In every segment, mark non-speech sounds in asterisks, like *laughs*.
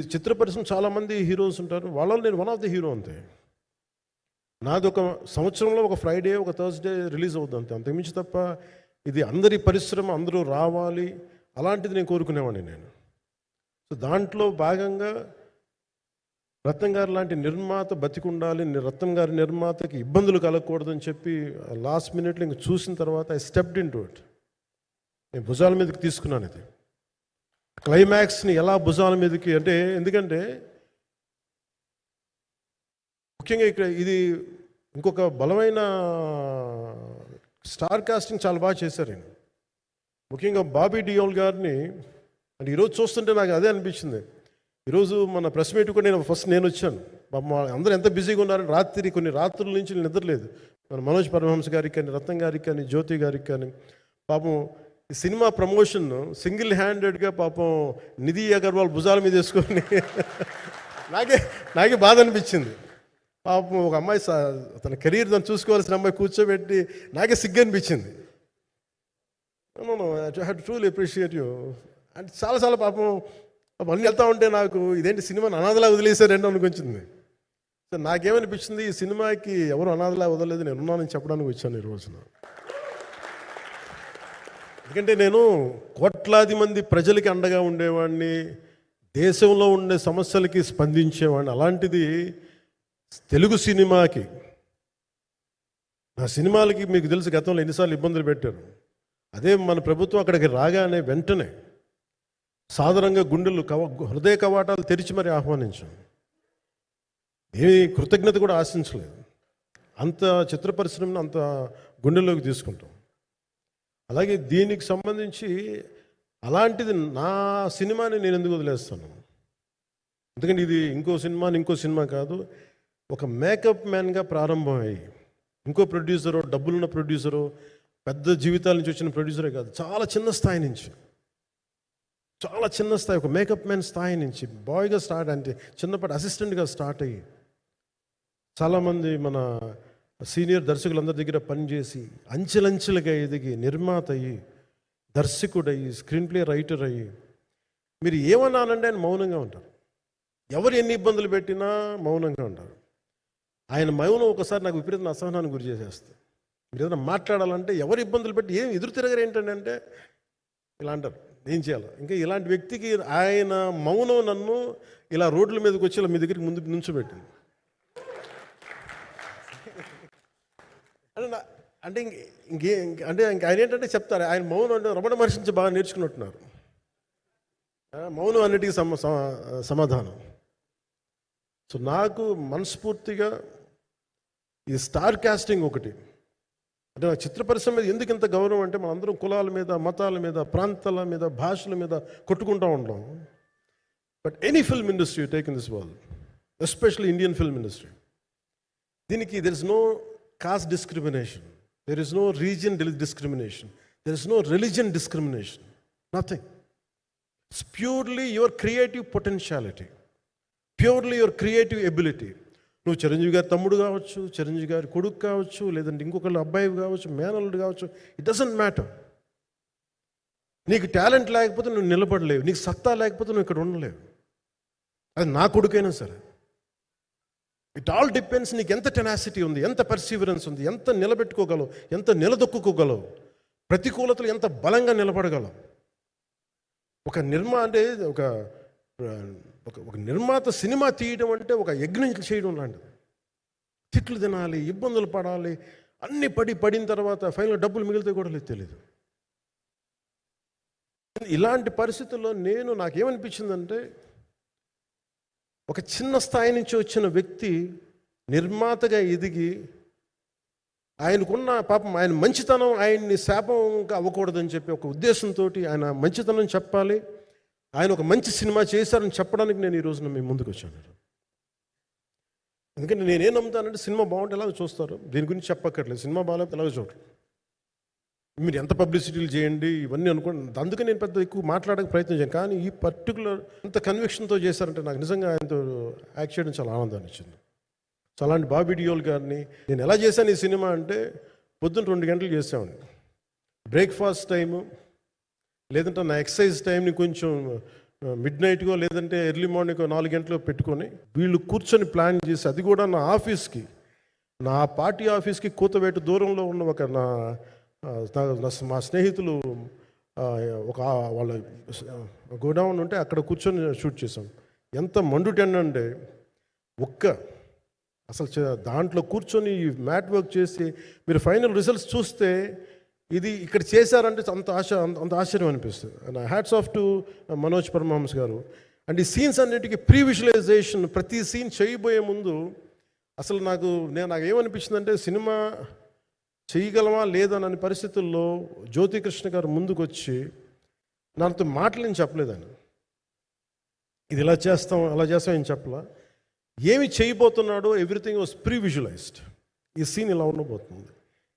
ఈ చిత్ర పరిశ్రమ చాలామంది హీరోస్ ఉంటారు. వాళ్ళలో నేను వన్ ఆఫ్ ది హీరో అంతే. నాది ఒక సంవత్సరంలో ఒక ఫ్రైడే ఒక థర్స్డే రిలీజ్ అవుతుంది అంతే. అంతకుమించి తప్ప ఇది అందరి పరిశ్రమ అందరూ రావాలి అలాంటిది నేను కోరుకునేవాడిని నేను. సో దాంట్లో భాగంగా రత్నం గారు లాంటి నిర్మాత బతికుండాలి రత్నం గారి నిర్మాతకి ఇబ్బందులు కలగకూడదని చెప్పి లాస్ట్ మినిట్లో ఇంక చూసిన తర్వాత I stepped in to it నేను భుజాల మీదకి తీసుకున్నాను ఇది. క్లైమాక్స్ని ఎలా భుజాల మీదకి అంటే ఎందుకంటే ముఖ్యంగా ఇక్కడ ఇది ఇంకొక బలమైన స్టార్ కాస్టింగ్ చాలా బాగా చేశారు ఆయన ముఖ్యంగా బాబీ డియోల్ గారిని అంటే ఈరోజు చూస్తుంటే నాకు అదే అనిపించింది. ఈరోజు మన ప్రెస్ మీట్ కూడా నేను ఫస్ట్ నేను వచ్చాను. పాపం అందరూ ఎంత బిజీగా ఉన్నారని రాత్రి కొన్ని రాత్రుల నుంచి నిద్రలేదు. మన మనోజ్ పరమహంస గారికి కానీ రత్నం గారికి కానీ జ్యోతి గారికి కానీ పాపం సినిమా ప్రమోషన్ సింగిల్ హ్యాండెడ్గా పాపం నిధి అగర్వాల్ భుజాల మీద వేసుకొని *laughs* నాకే నాకే బాధ అనిపించింది. పాపం ఒక అమ్మాయి తన కెరీర్ తను చూసుకోవాల్సిన అమ్మాయి కూర్చోబెట్టి నాకే సిగ్గు అనిపించింది. హ్యాడ్ ట్రూలీ అప్రిషియేట్ యూ అంటే చాలా చాలా పాపం అన్నీ వెళ్తా ఉంటే నాకు ఇదేంటి సినిమాని అనాథలా వదిలేశారండి అనుకుంటుంది. సో నాకేమనిపించింది ఈ సినిమాకి ఎవరు అనాథలా వదలలేదు నేను ఉన్నానని చెప్పడానికి వచ్చాను ఈ రోజున. ఎందుకంటే నేను కోట్లాది మంది ప్రజలకి అండగా ఉండేవాడిని దేశంలో ఉండే సమస్యలకి స్పందించేవాడిని. అలాంటిది తెలుగు సినిమాకి నా సినిమాలకి మీకు తెలుసు గతంలో ఎన్నిసార్లు ఇబ్బందులు పెట్టారు అదే మన ప్రభుత్వం అక్కడికి రాగానే వెంటనే సాధారణంగా గుండెలు కవ హృదయ కవాటాలు తెరిచి మరి ఆహ్వానించాం ఏమీ కృతజ్ఞత కూడా ఆశించలేదు. అంత చిత్ర పరిశ్రమను అంత గుండెల్లోకి తీసుకుంటాం. అలాగే దీనికి సంబంధించి అలాంటిది నా సినిమాని నేను ఎందుకు వదిలేస్తాను? ఎందుకంటే ఇది ఇంకో సినిమా ఇంకో సినిమా కాదు. ఒక మేకప్ మ్యాన్గా ప్రారంభమయ్యి ఇంకో ప్రొడ్యూసరు డబ్బులున్న ప్రొడ్యూసరు పెద్ద జీవితాల నుంచి వచ్చిన ప్రొడ్యూసరే కాదు చాలా చిన్న స్థాయి నుంచి. చాలా చిన్న స్థాయి ఒక మేకప్ మ్యాన్ స్థాయి నుంచి బాయ్గా స్టార్ట్ అంటే చిన్నప్పటి అసిస్టెంట్గా స్టార్ట్ అయ్యి చాలామంది మన సీనియర్ దర్శకులందరి దగ్గర పనిచేసి అంచెలంచెలుగా ఎదిగి నిర్మాత అయ్యి దర్శకుడయ్యి స్క్రీన్ ప్లే రైటర్ అయ్యి మీరు ఏమన్నానంటే ఆయన మౌనంగా ఉంటారు. ఎవరు ఎన్ని ఇబ్బందులు పెట్టినా మౌనంగా ఉంటారు. ఆయన మౌనం ఒకసారి నాకు విపరీత అసహనానికి గురి చేసేస్తుంది. మీరు ఏదైనా మాట్లాడాలంటే ఎవరు ఇబ్బందులు పెట్టి ఏం ఎదురు తిరగరు ఏంటంటే అంటే ఇలా అంటారు. ఏం చేయాలి? ఇంకా ఇలాంటి వ్యక్తికి ఆయన మౌనం నన్ను ఇలా రోడ్ల మీదకి వచ్చి ఇలా మీ దగ్గరికి ముందు నుంచోబెట్టింది. అంటే అంటే ఇంక ఇంకే అంటే ఇంక ఆయన ఏంటంటే చెప్తారు ఆయన మౌనం అంటే రమణ మహర్షి నుంచి బాగా నేర్చుకున్నట్టున్నారు. మౌనం అన్నిటికీ సమ సమ- సమాధానం. సో నాకు మనస్ఫూర్తిగా ఈ స్టార్ కాస్టింగ్ ఒకటి. అంటే నాకు చిత్ర పరిశ్రమ మీద ఎందుకు ఇంత గౌరవం అంటే మనందరం కులాల మీద మతాల మీద ప్రాంతాల మీద భాషల మీద కొట్టుకుంటూ ఉంటాం but any film industry take in this world especially Indian film industry దీనికి there is no caste discrimination there is no reason discrimination there is no religion discrimination nothing it's purely your creative potentiality purely your creative ability నువ్వు చిరంజీవి గారి తమ్ముడు కావచ్చు చిరంజీవి గారి కొడుకు కావచ్చు లేదంటే ఇంకొకళ్ళు అబ్బాయి కావచ్చు మేనల్లుడు కావచ్చు ఇట్ డజంట్ మ్యాటర్ నీకు టాలెంట్ లేకపోతే నువ్వు నిలబడలేవు. నీకు సత్తా లేకపోతే నువ్వు ఇక్కడ ఉండలేవు. అది నా కొడుకైనా సరే. ఇట్ ఆల్ డిపెండ్స్ నీకు ఎంత టెనాసిటీ ఉంది ఎంత పర్సీవరెన్స్ ఉంది ఎంత నిలబెట్టుకోగలవు ఎంత నిలదొక్కుకోగలవు. ప్రతికూలతలు ఎంత బలంగా నిలబడగలవు. ఒక నిర్మా అంటే ఒక ఒక ఒక నిర్మాత సినిమా తీయడం అంటే ఒక యజ్ఞం చేయడం లాంటిది. తిట్లు తినాలి ఇబ్బందులు పడాలి అన్ని పడి పడిన తర్వాత ఫైనల్ డబ్బులు మిగిలితే కూడా లేదు తెలియదు ఇలాంటి పరిస్థితుల్లో నేను నాకేమనిపించిందంటే ఒక చిన్న స్థాయి నుంచి వచ్చిన వ్యక్తి నిర్మాతగా ఎదిగి ఆయనకున్న పాపం ఆయన మంచితనం ఆయన్ని శాపంగా అవ్వకూడదని చెప్పి ఒక ఉద్దేశంతో ఆయన మంచితనం చెప్పాలి. ఆయన ఒక మంచి సినిమా చేశారని చెప్పడానికి నేను ఈ రోజున మీ ముందుకు వచ్చాను. ఎందుకంటే నేనేం నమ్ముతానంటే సినిమా బాగుంటే ఎలాగో చూస్తారు. దీని గురించి చెప్పక్కర్లేదు. సినిమా బాగాలేకపోతే ఎలాగో చూడరు. మీరు ఎంత పబ్లిసిటీలు చేయండి ఇవన్నీ అనుకోండి అందుకే నేను పెద్ద ఎక్కువ మాట్లాడడానికి ప్రయత్నం చేయను. కానీ ఈ పర్టికులర్ అంత కన్విక్షన్తో చేశారంటే నాకు నిజంగా ఆయనతో యాక్ట్ చేయడం చాలా ఆనందాన్ని ఇచ్చింది. సో అలాంటి బాబీ డియోల్ గారిని నేను ఎలా చేశాను ఈ సినిమా అంటే పొద్దున్న రెండు గంటలు చేసామండి బ్రేక్ఫాస్ట్ టైము లేదంటే నా ఎక్సర్సైజ్ టైంని కొంచెం మిడ్ నైట్కో లేదంటే ఎర్లీ మార్నింగ్ నాలుగు గంటలో పెట్టుకొని వీళ్ళు కూర్చొని ప్లాన్ చేసి అది కూడా నా ఆఫీస్కి నా పార్టీ ఆఫీస్కి కూతవేటు దూరంలో ఉన్న ఒక నా- మా స్నేహితులు ఒక వాళ్ళ గోడౌన్ ఉంటే అక్కడ కూర్చొని షూట్ చేసాం ఎంత మండుటెన్ అంటే ఒక్క అసలు దాంట్లో కూర్చొని మ్యాట్ వర్క్ చేసి మీరు ఫైనల్ రిజల్ట్స్ చూస్తే ఇది ఇక్కడ చేశారంటే అంత ఆశ అంత ఆశ్చర్యం అనిపిస్తుంది. నా hats off to Manoj Paramahans గారు. అండ్ ఈ సీన్స్ అన్నిటికీ ప్రీ విజువలైజేషన్ ప్రతి సీన్ చేయబోయే ముందు అసలు నాకు నేను నాకు ఏమనిపించిందంటే సినిమా చేయగలమా లేదనని పరిస్థితుల్లో జ్యోతికృష్ణ గారు ముందుకు వచ్చి నాతో మాటలు నేను చెప్పలేదు ఇది ఇలా చేస్తాం అలా చేస్తాం ఏం చెప్పలా? ఏమి చేయబోతున్నాడో ఎవ్రీథింగ్ వాజ్ ప్రీ విజువలైజ్డ్ ఈ సీన్ ఇలా ఉండబోతుంది.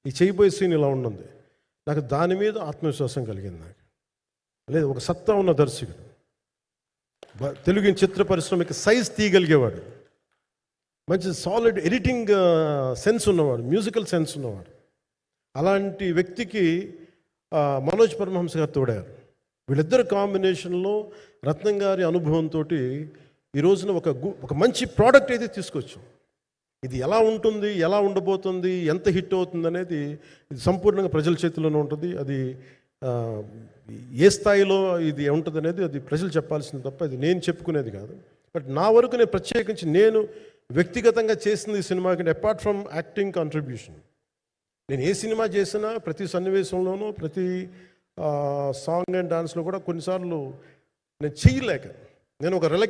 ఈ చేయబోయే సీన్ ఇలా ఉన్నది నాకు దాని మీద ఆత్మవిశ్వాసం కలిగింది నాకు. లేదు ఒక సత్తా ఉన్న దర్శకుడు. తెలుగు చిత్ర పరిశ్రమకి సైజ్ తీయగలిగేవాడు. మంచి సాలిడ్ ఎడిటింగ్ సెన్స్ ఉన్నవాడు మ్యూజికల్ సెన్స్ ఉన్నవాడు. అలాంటి వ్యక్తికి మనోజ్ పరమహంస గారు తోడారు. వీళ్ళిద్దరు కాంబినేషన్లో రత్నం గారి అనుభవంతో ఈ రోజున ఒక గు- ఒక మంచి ప్రోడక్ట్ అయితే తీసుకొచ్చాం. ఇది ఎలా ఉంటుంది ఎలా ఉండబోతుంది ఎంత హిట్ అవుతుంది అనేది ఇది సంపూర్ణంగా ప్రజల చేతిలోనే ఉంటుంది. అది ఏ స్థాయిలో ఇది ఉంటుంది అనేది అది ప్రజలు చెప్పాల్సింది తప్ప అది నేను చెప్పుకునేది కాదు. బట్ నా వరకు నేను ప్రత్యేకించి నేను వ్యక్తిగతంగా చేసింది ఈ సినిమాకి అపార్ట్ ఫ్రమ్ యాక్టింగ్ కాంట్రిబ్యూషన్ నేను ఏ సినిమా చేసినా ప్రతి సన్నివేశంలోనూ ప్రతి సాంగ్ అండ్ డాన్స్లో కూడా కొన్నిసార్లు నేను చేయలేక నేను ఒక రిలక్